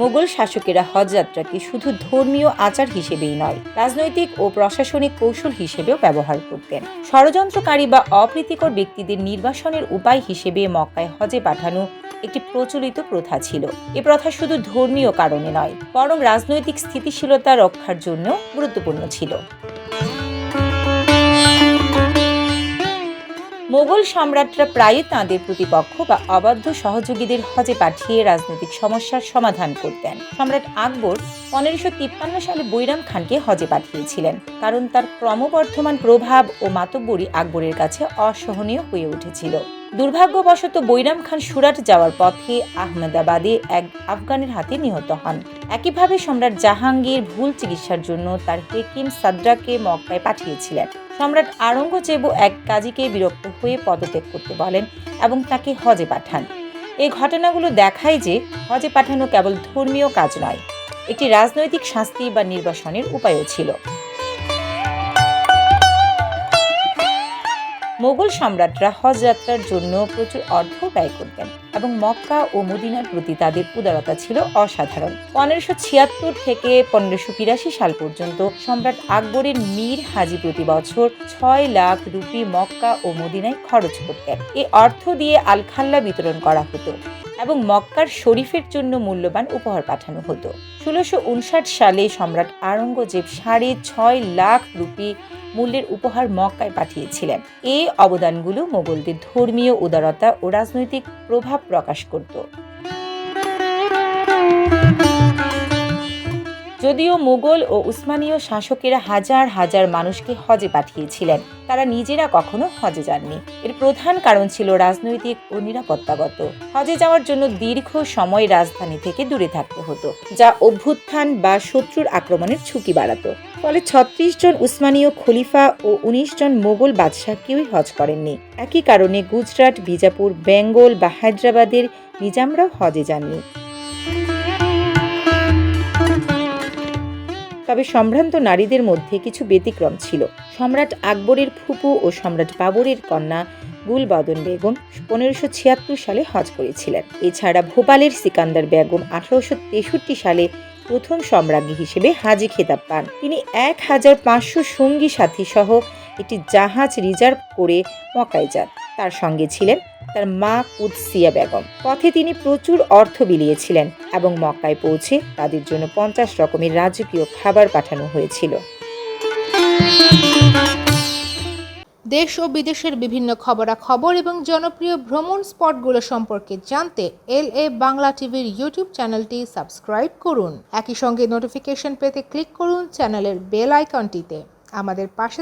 মোগল শাসকেরা হজযাত্রাকে শুধু ধর্মীয় আচার হিসেবেই নয়, রাজনৈতিক ও প্রশাসনিক কৌশল হিসেবেও ব্যবহার করতেন। ষড়যন্ত্রকারী বা অপ্রীতিকর ব্যক্তিদের নির্বাসনের উপায় হিসেবে মক্কায় হজে পাঠানো একটি প্রচলিত প্রথা ছিল। এ প্রথা শুধু ধর্মীয় কারণে নয়, বরং রাজনৈতিক স্থিতিশীলতা রক্ষার জন্য গুরুত্বপূর্ণ ছিল। মোগল সম্রাটরা প্রায়ই তাঁদের প্রতিপক্ষ বা অবাধ্য সহযোগীদের হজে পাঠিয়ে রাজনৈতিক সমস্যার সমাধান করতেন। সম্রাট আকবর পনেরোশো তিপ্পান্ন সালে বৈরাম খানকে হজে পাঠিয়েছিলেন, কারণ তার ক্রমবর্ধমান প্রভাব ও মাতব্বরী আকবরের কাছে অসহনীয় হয়ে উঠেছিল। দুর্ভাগ্যবশত বৈরাম খান সুরাট যাওয়ার পথে আহমেদাবাদে এক আফগানের হাতে নিহত হন। একইভাবে সম্রাট জাহাঙ্গীর ভুল চিকিৎসার জন্য তার হেকিম সাদ্রাকে মক্কায় পাঠিয়েছিলেন। সম্রাট আরঙ্গজেবও এক কাজীকে বিরক্ত হয়ে পদত্যাগ করতে বলেন এবং তাকে হজে পাঠান। এই ঘটনাগুলো দেখায় যে হজে পাঠানো কেবল ধর্মীয় কাজ নয়, একটি রাজনৈতিক শাস্তি বা নির্বাসনের উপায়ও ছিল। মোগল সম্রাটরা হজ যাত্রার জন্য প্রচুর অর্থ ব্যয় করতেন এবং মক্কা ও মদিনার প্রতি তাদের উদারতা ছিল অসাধারণ। পনেরোশো ছিয়াত্তর থেকে পনেরোশো বিরাশি সাল পর্যন্ত সম্রাট আকবরের মীর হাজি প্রতি বছর ছয় লাখ রুপি মক্কা ও মদিনায় খরচ করতেন। এই অর্থ দিয়ে আলখাল্লা বিতরণ করা হতো এবং মক্কার শরীফের জন্য মূল্যবান উপহার পাঠানো হতো। ষোলোশো সালে সম্রাট আরঙ্গজেব সাড়ে ছয় লাখ রুপি মূল্যের উপহার মক্কায় পাঠিয়েছিলেন। এই অবদানগুলো মোগলদের ধর্মীয় উদারতা ও রাজনৈতিক প্রভাব প্রকাশ করত। যদিও মুঘল ও উসমানীয় শাসকেরা হাজার হাজার মানুষকে হজে পাঠিয়েছিলেন, তারা নিজেরা কখনো হজে যাননি। এর প্রধান কারণ ছিল রাজনৈতিক ও নিরাপত্তাগত। হজে যাওয়ার জন্য দীর্ঘ সময় রাজধানী থেকে দূরে থাকতে হতো, যা অভ্যুত্থান বা শত্রুর আক্রমণের ঝুঁকি বাড়াতো। ফলে ছত্রিশ জন উসমানীয় খলিফা ও উনিশ জন মোগল বাদশাহ কেউই হজ করেননি। একই কারণে গুজরাট, বিজাপুর, বেঙ্গল বা হায়দ্রাবাদের নিজামরাও হজে যাননি। তবে সম্ভ্রান্ত নারীদের মধ্যে কিছু ব্যতিক্রম ছিল। সম্রাট আকবরের ফুপু ও সম্রাট বাবরের কন্যা গুলবদন বেগম পনেরোশো ছিয়াত্তর সালে হজ করেছিলেন। এছাড়া ভোপালের সিকান্দার বেগম আঠারোশো তেষট্টি সালে প্রথম সম্রাজ্ঞী হিসেবে হাজি খেতাব পান। তিনি এক হাজার পাঁচশো সঙ্গী সাথী সহ একটি জাহাজ রিজার্ভ করে মকায় যান। তার সঙ্গে ছিলেন তার মা কুদসিয়া বেগম। পথে তিনি প্রচুর অর্থ বিলিয়েছিলেন এবং মক্কায় পৌঁছে তাদের জন্য পঞ্চাশ রকমের রাজকীয় খাবার পাঠানো হয়েছিল। দেশ ও বিদেশের বিভিন্ন খবরাখবর এবং জনপ্রিয় ভ্রমণ স্পটগুলো সম্পর্কে জানতে এল এ বাংলা টিভির ইউটিউব চ্যানেলটি সাবস্ক্রাইব করুন। একই সঙ্গে নোটিফিকেশন পেতে ক্লিক করুন চ্যানেলের বেল আইকনটিতে। আমাদের পাশে